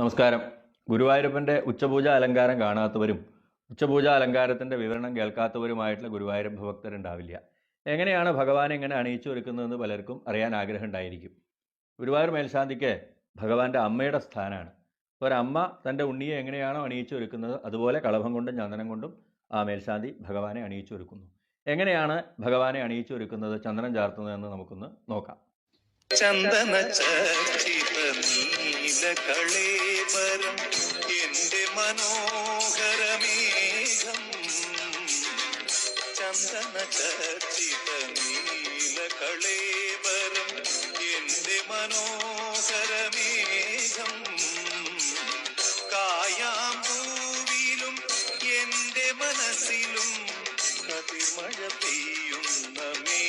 നമസ്കാരം. ഗുരുവായൂരപ്പന്റെ ഉച്ചപൂജ അലങ്കാരം കാണാത്തവരും ഉച്ചപൂജ അലങ്കാരത്തിന്റെ വിവരണം കേൾക്കാത്തവരുമായിട്ടുള്ള ഗുരുവായൂരപ്പ ഭക്തരുണ്ടാവില്ല. എങ്ങനെയാണ് ഭഗവാൻ എങ്ങനെ അണിയിച്ചു ഒരുക്കുന്നതെന്ന് പലർക്കും അറിയാൻ ആഗ്രഹം ഉണ്ടായിരിക്കും ഗുരുവായൂർ മേൽശാന്തിക്ക് ഭഗവാന്റെ അമ്മയുടെ സ്ഥാനമാണ് ഒരമ്മ തന്റെ ഉണ്ണിയെ എങ്ങനെയാണോ അണിയിച്ചു ഒരുക്കുന്നത് അതുപോലെ കളഭം കൊണ്ടും ചന്ദനം കൊണ്ടും ആ മേൽശാന്തി ഭഗവാനെ അണിയിച്ചു ഒരുക്കുന്നു. എങ്ങനെയാണ് ഭഗവാനെ അണിയിച്ചു ഒരുക്കുന്നത് ചന്ദനം ചാർത്തുന്നതെന്ന് നമുക്കൊന്ന് നോക്കാം. ചന്ദന ചർച്ചിത നീല കളേവരം എന്റെ മനോഹരമേഘം ചന്ദന ചർച്ചിത നീല കളേവരം എന്റെ മനോഹരമേഘം കായാമ്പൂവിലും എന്റെ മനസ്സിലും കതിമഴ പെയ്യുന്ന മേ